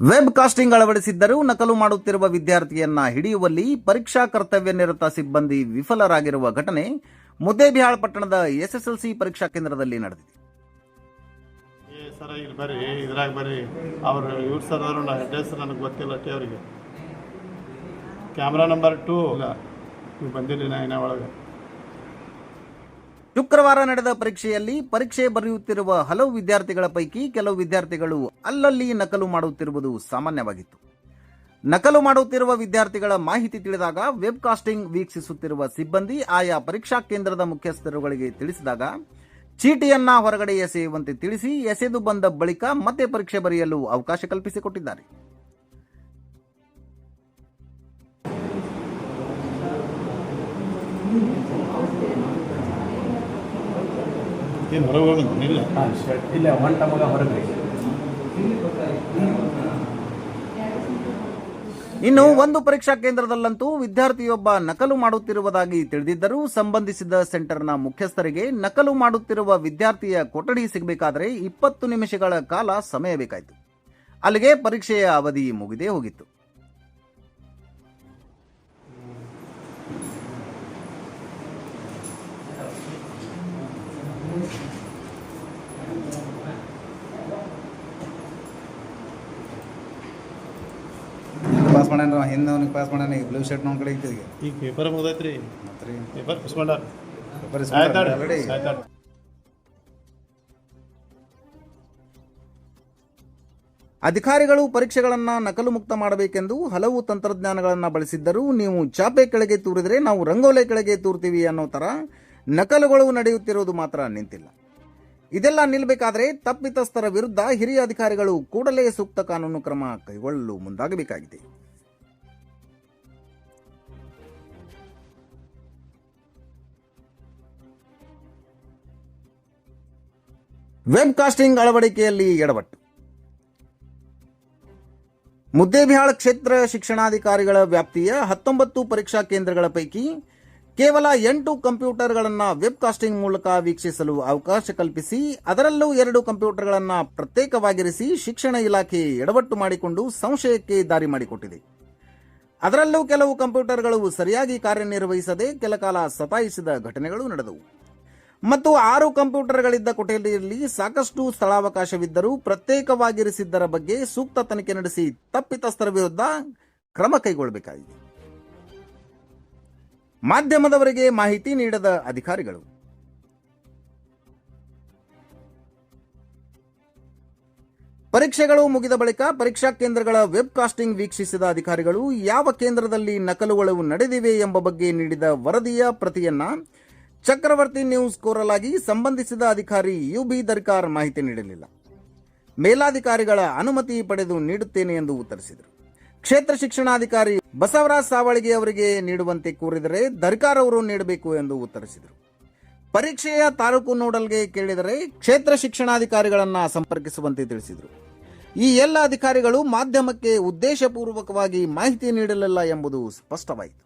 Web casting ಅಳವಡಿಸಿದ್ದರೂ ನಕಲು ಮಾಡುತ್ತಿರುವ ವಿದ್ಯಾರ್ಥಿಯನ್ನ ಹಿಡಿಯುವಲ್ಲಿ ಪರೀಕ್ಷಾ ಕರ್ತವ್ಯ ನಿರತ ಸಿಬ್ಬಂದಿ ವಿಫಲರಾಗಿರುವ ಘಟನೆ ಮುದ್ದೇಬಿಹಾಳ್ ಪಟ್ಟಣದ ಎಸ್ಎಸ್ಎಲ್ಸಿ ಪರೀಕ್ಷಾ ಕೇಂದ್ರದಲ್ಲಿ ನಡೆದಿದೆ. Camera number two. ಇಲ್ಲ, ನೀವು ಬಂದಿರಲಿಲ್ಲ ಇನ್ನ ಒಳಗೆ. ಶುಕ್ರವಾರ ನಡೆದ ಪರೀಕ್ಷೆಯಲ್ಲಿ ಪರೀಕ್ಷೆ ಬರೆಯುತ್ತಿರುವ ಹಲವು ವಿದ್ಯಾರ್ಥಿಗಳ ಪೈಕಿ ಕೆಲವು ವಿದ್ಯಾರ್ಥಿಗಳು ಅಲ್ಲಲ್ಲಿ ನಕಲು ಮಾಡುತ್ತಿರುವುದು ಸಾಮಾನ್ಯವಾಗಿತ್ತು. ನಕಲು ಮಾಡುತ್ತಿರುವ ವಿದ್ಯಾರ್ಥಿಗಳ ಮಾಹಿತಿ ತಿಳಿದಾಗ ವೆಬ್ ಕಾಸ್ಟಿಂಗ್ ವೀಕ್ಷಿಸುತ್ತಿರುವ ಸಿಬ್ಬಂದಿ ಆಯಾ ಪರೀಕ್ಷಾ ಕೇಂದ್ರದ ಮುಖ್ಯಸ್ಥರುಗಳಿಗೆ ತಿಳಿಸಿದಾಗ, ಚೀಟಿಯನ್ನ ಹೊರಗಡೆ ಎಸೆಯುವಂತೆ ತಿಳಿಸಿ ಎಸೆದು ಬಂದ ಬಳಿಕ ಮತ್ತೆ ಪರೀಕ್ಷೆ ಬರೆಯಲು ಅವಕಾಶ ಕಲ್ಪಿಸಿಕೊಟ್ಟಿದ್ದಾರೆ. ಏನು ಹೊರಗೆ ಇಲ್ಲ. ಇಲ್ಲ ಒನ್ ಟಮಗ ಹೊರಗೆ. ಇನ್ನು ಒಂದು ಪರೀಕ್ಷಾ ಕೇಂದ್ರದಲ್ಲಂತೂ ವಿದ್ಯಾರ್ಥಿಯೊಬ್ಬ ನಕಲು ಮಾಡುತ್ತಿರುವುದಾಗಿ ತಿಳಿದಿದ್ದರೂ ಸಂಬಂಧಿಸಿದ ಸೆಂಟರ್ನ ಮುಖ್ಯಸ್ಥರಿಗೆ ನಕಲು ಮಾಡುತ್ತಿರುವ ವಿದ್ಯಾರ್ಥಿಯ ಕೊಠಡಿ ಸಿಗಬೇಕಾದರೆ ಇಪ್ಪತ್ತು ನಿಮಿಷಗಳ ಕಾಲ ಸಮಯ ಬೇಕಾಯಿತು. ಅಲ್ಲಿಗೆ ಪರೀಕ್ಷೆಯ ಅವಧಿ ಮುಗಿದೇ ಹೋಗಿತ್ತು. ಪಾಸ್ ಮಾಡ್ಯಾನ ಹಿಂದೆ ಅವ್ನಿಗೆ ಪಾಸ್ ಮಾಡ್ಯಾನ ಈಗ ಬ್ಲೂ ಶರ್ಟ್ ನಮ್ಮ ಕಡೆ ಈಗ ಪೇಪರ್ ಮುಗ್ದೈತ್ರಿ. ಮತ್ತೆ ರೀ ಪೇಪರ್ ಪೇಪರ್ ಆಲ್ರೆಡಿ ಅಧಿಕಾರಿಗಳು ಪರೀಕ್ಷೆಗಳನ್ನು ನಕಲು ಮುಕ್ತ ಮಾಡಬೇಕೆಂದು ಹಲವು ತಂತ್ರಜ್ಞಾನಗಳನ್ನು ಬಳಸಿದ್ದರೂ ನೀವು ಚಾಪೆ ಕೆಳಗೆ ತೂರಿದರೆ ನಾವು ರಂಗೋಲೆ ಕೆಳಗೆ ತೂರ್ತೀವಿ ಅನ್ನೋ ಥರ ನಕಲುಗಳು ನಡೆಯುತ್ತಿರುವುದು ಮಾತ್ರ ನಿಂತಿಲ್ಲ. ಇದೆಲ್ಲ ನಿಲ್ಲಬೇಕಾದರೆ ತಪ್ಪಿತಸ್ಥರ ವಿರುದ್ಧ ಹಿರಿಯ ಅಧಿಕಾರಿಗಳು ಕೂಡಲೇ ಸೂಕ್ತ ಕಾನೂನು ಕ್ರಮ ಕೈಗೊಳ್ಳಲು ಮುಂದಾಗಬೇಕಾಗಿದೆ. ವೆಬ್ ಕಾಸ್ಟಿಂಗ್ ಅಳವಡಿಕೆಯಲ್ಲಿ ಎಡವಟ್ಟು. ಮುದ್ದೇಬಿಹಾಳ ಕ್ಷೇತ್ರ ಶಿಕ್ಷಣಾಧಿಕಾರಿಗಳ ವ್ಯಾಪ್ತಿಯ ಹತ್ತೊಂಬತ್ತು ಪರೀಕ್ಷಾ ಕೇಂದ್ರಗಳ ಪೈಕಿ ಕೇವಲ ಎಂಟು ಕಂಪ್ಯೂಟರ್ಗಳನ್ನು ವೆಬ್ ಕಾಸ್ಟಿಂಗ್ ಮೂಲಕ ವೀಕ್ಷಿಸಲು ಅವಕಾಶ ಕಲ್ಪಿಸಿ, ಅದರಲ್ಲೂ ಎರಡು ಕಂಪ್ಯೂಟರ್ಗಳನ್ನು ಪ್ರತ್ಯೇಕವಾಗಿರಿಸಿ ಶಿಕ್ಷಣ ಇಲಾಖೆ ಎಡವಟ್ಟು ಮಾಡಿಕೊಂಡು ಸಂಶಯಕ್ಕೆ ದಾರಿ ಮಾಡಿಕೊಟ್ಟಿದೆ. ಅದರಲ್ಲೂ ಕೆಲವು ಕಂಪ್ಯೂಟರ್ಗಳು ಸರಿಯಾಗಿ ಕಾರ್ಯನಿರ್ವಹಿಸದೆ ಕೆಲಕಾಲ ಸತಾಯಿಸಿದ ಘಟನೆಗಳು ನಡೆದವು. ಮತ್ತು ಆರು ಕಂಪ್ಯೂಟರ್ಗಳಿದ್ದ ಕೊಠಡಿಯಲ್ಲಿ ಸಾಕಷ್ಟು ಸ್ಥಳಾವಕಾಶವಿದ್ದರೂ ಪ್ರತ್ಯೇಕವಾಗಿರಿಸಿದ್ದರ ಬಗ್ಗೆ ಸೂಕ್ತ ತನಿಖೆ ನಡೆಸಿ ತಪ್ಪಿತಸ್ಥರ ವಿರುದ್ಧ ಕ್ರಮ ಕೈಗೊಳ್ಳಬೇಕಾಗಿದೆ. ಮಾಧ್ಯಮದವರಿಗೆ ಮಾಹಿತಿ ನೀಡದ ಅಧಿಕಾರಿಗಳು. ಪರೀಕ್ಷೆಗಳು ಮುಗಿದ ಬಳಿಕ ಪರೀಕ್ಷಾ ಕೇಂದ್ರಗಳ ವೆಬ್ ಕಾಸ್ಟಿಂಗ್ ವೀಕ್ಷಿಸಿದ ಅಧಿಕಾರಿಗಳು ಯಾವ ಕೇಂದ್ರದಲ್ಲಿ ನಕಲುಗಳು ನಡೆದಿವೆ ಎಂಬ ಬಗ್ಗೆ ನೀಡಿದ ವರದಿಯ ಪ್ರತಿಯನ್ನ ಚಕ್ರವರ್ತಿ ನ್ಯೂಸ್ ಕೋರಲಾಗಿ ಸಂಬಂಧಿಸಿದ ಅಧಿಕಾರಿ ಯು ಬಿ ದರ್ಕಾರ್ ಮಾಹಿತಿ ನೀಡಲಿಲ್ಲ. ಮೇಲಾಧಿಕಾರಿಗಳ ಅನುಮತಿ ಪಡೆದು ನೀಡುತ್ತೇನೆ ಎಂದು ಉತ್ತರಿಸಿದರು. ಕ್ಷೇತ್ರ ಶಿಕ್ಷಣಾಧಿಕಾರಿ ಬಸವರಾಜ್ ಸಾವಳಿಗೆ ಅವರಿಗೆ ನೀಡುವಂತೆ ಕೋರಿದರೆ ದರ್ಕಾರ್ ಅವರು ನೀಡಬೇಕು ಎಂದು ಉತ್ತರಿಸಿದರು. ಪರೀಕ್ಷೆಯ ತಾಲೂಕು ನೋಡಲ್ಗೆ ಕೇಳಿದರೆ ಕ್ಷೇತ್ರ ಶಿಕ್ಷಣಾಧಿಕಾರಿಗಳನ್ನು ಸಂಪರ್ಕಿಸುವಂತೆ ತಿಳಿಸಿದರು. ಈ ಎಲ್ಲ ಅಧಿಕಾರಿಗಳು ಮಾಧ್ಯಮಕ್ಕೆ ಉದ್ದೇಶಪೂರ್ವಕವಾಗಿ ಮಾಹಿತಿ ನೀಡಲಿಲ್ಲ ಎಂಬುದು ಸ್ಪಷ್ಟವಾಯಿತು.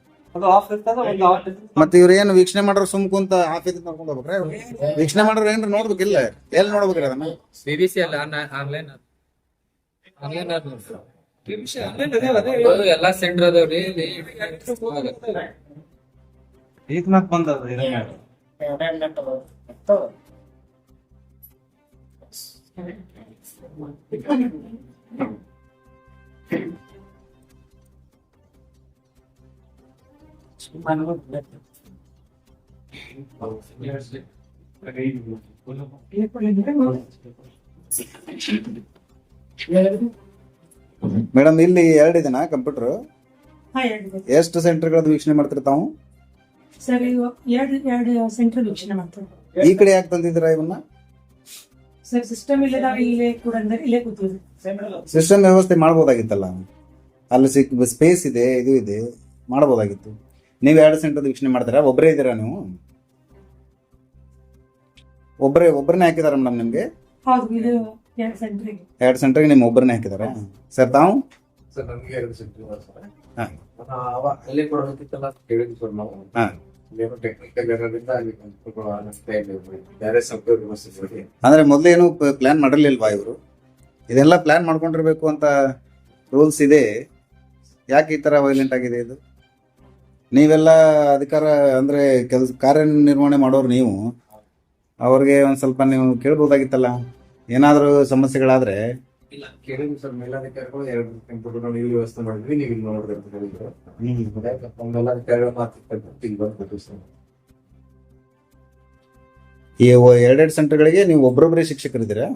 ಮತ್ತೆ ಇವ್ರ ಏನು ವೀಕ್ಷಣೆ ಮಾಡ್ರ ಸುಮ್ ಕುಂತ ಆಫೀಸ್ ನೋಡ್ಕೊಂಡು ಹೋಗ್ಬೇಕ್ರಿ ವೀಕ್ಷಣೆ ಮಾಡ್ರ ಏನ್ರ ನೋಡ್ಬೇಕಿಲ್ಲ? ಎಲ್ಲಿ ನೋಡ್ಬೇಕ್ರಿ ಅದನ್ನ? ಬಿಬಿಸಿ ಅಲ್ಲ ಆನ್ಲೈನ್ ಆನ್ಲೈನ್ ಎಲ್ಲಾ ಸೆಂಟರ್ ಅದಾವ್ರಿ ಇಲ್ಲಿ. ಈಗ ಮತ್ ಬಂದದ ಮೇಡಮ್ ಇಲ್ಲಿ ಎರಡಿದೆನಾ ಕಂಪ್ಯೂಟರ್? ಎಷ್ಟು ಸೆಂಟರ್ಗಳದ್ದು ವೀಕ್ಷಣೆ ಮಾಡ್ತೀರಿ ತಾವು ಸರ್ ಎರಡು ಎರಡು ಸೆಂಟ್ರಲ್ ವೀಕ್ಷಣೆ ಮಾಡ್ತಾರೆ. ಈ ಕಡೆ ಯಾಕೆ ತಂದಿದ್ದೀರಾ ಇವನ್ನ? ಸರ್ ಸಿಸ್ಟಮ್ ಇಲ್ಲದಾಗ ಇಲ್ಲೇ ಕೂಡ ಅಂದ್ರೆ ಇಲ್ಲೇ ಕೂತೀವಿ ಸಿಸ್ಟಮ್ ವ್ಯವಸ್ಥೆ ಮಾಡ್ಬೋದಾಗಿತ್ತಲ್ಲ? ಅಲ್ಲಿ ಸಿಕ್ ಸ್ಪೇಸ್ ಇದೆ ಇದು ಇದೆ ಮಾಡ್ಬೋದಾಗಿತ್ತು. ನೀವು ಎರಡು ಸೆಂಟರ್ ವೀಕ್ಷಣೆ ಮಾಡ್ತೀರಾ? ಒಬ್ಬರೇ ಇದ್ದೀರಾ ನೀವು? ಒಬ್ಬರೇ ಒಬ್ಬರನ್ನೇ ಹಾಕಿದಾರ ಮೇಡಮ್ ನಿಮ್ಗೆ? ಹೌದು ಇದು ಎರಡು ಸೆಂಟ್ರಿಗೆ. ಎರಡು ಸೆಂಟರ್ಗೆ ನಿಮ್ಮ ಒಬ್ಬರನ್ನೇ ಹಾಕಿದಾರ? ಸರ್ ತಾವು? ಸರ್ ನಮ್ಗೆ ಎರಡು ಸೆಂಟ್ರಿ ಸರ್. ಹಾ. ಅವ ಅಲ್ಲಿ ಕೊಡಬೇಕಿತ್ತಲ್ಲ ಅಂತ ಕೇಳಿದ್ವಿ ಸರ್ ನಾವು. ಹಾ. ಏನೋ ಟೆಕ್ನಿಕಲ್ ಇರೋದ್ರಿಂದ ಅಲ್ಲಿ ಸ್ವಲ್ಪ ಅನಿಸ್ತಾ ಇಲ್ಲ ಬೇರೆ ವ್ಯವಸ್ಥೆ ನೋಡಿ ಅಂದ್ರೆ ಮೊದಲೇನು ಪ್ಲಾನ್ ಮಾಡಿರ್ಲಿಲ್ವಾ ಇವರು? ಇದೆಲ್ಲ ಪ್ಲಾನ್ ಮಾಡ್ಕೊಂಡಿರ್ಬೇಕು ಅಂತ ರೂಲ್ಸ್ ಇದೆ. ಯಾಕೆ ಈ ತರ ವೈಲೆಂಟ್ ಆಗಿದೆ ಇದು? ನೀವೆಲ್ಲ ಅಧಿಕಾರ ಅಂದ್ರೆ ಕೆಲಸ ಕಾರ್ಯನಿರ್ವಹಣೆ ಮಾಡೋರು ನೀವು ಅವ್ರಿಗೆ ಒಂದ್ ಸ್ವಲ್ಪ ನೀವು ಕೇಳ್ಬೋದಾಗಿತ್ತಲ್ಲ? ಏನಾದರೂ ಸಮಸ್ಯೆಗಳಾದ್ರೆ? ಇಲ್ಲ ಕೇಳಿದ್ವಿ ಸರ್ ಮೇಲಾಧಿಕಾರಿಗಳು ಎರಡು ಕಂಪ್ಯೂಟರ್ ಇಲ್ಲಿ ವ್ಯವಸ್ಥೆ ಮಾಡಿದ್ವಿ ನೀವು ಇಲ್ಲಿ ನೋಡಿದ್ರೆ ಮೇಲಾಧಿಕಾರಿಗಳು ಮಾತಾಡ್ತಾರೆ ಇಲ್ಲಿ ಬಂದ್ಬಿಟ್ಟು ಸರ್. ಈ ಎರಡೆರಡು ಸೆಂಟರ್ಗಳಿಗೆ ನೀವು ಒಬ್ಬರೊಬ್ಬರೇ ಶಿಕ್ಷಕರಿದ್ದೀರಾ?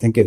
Thank you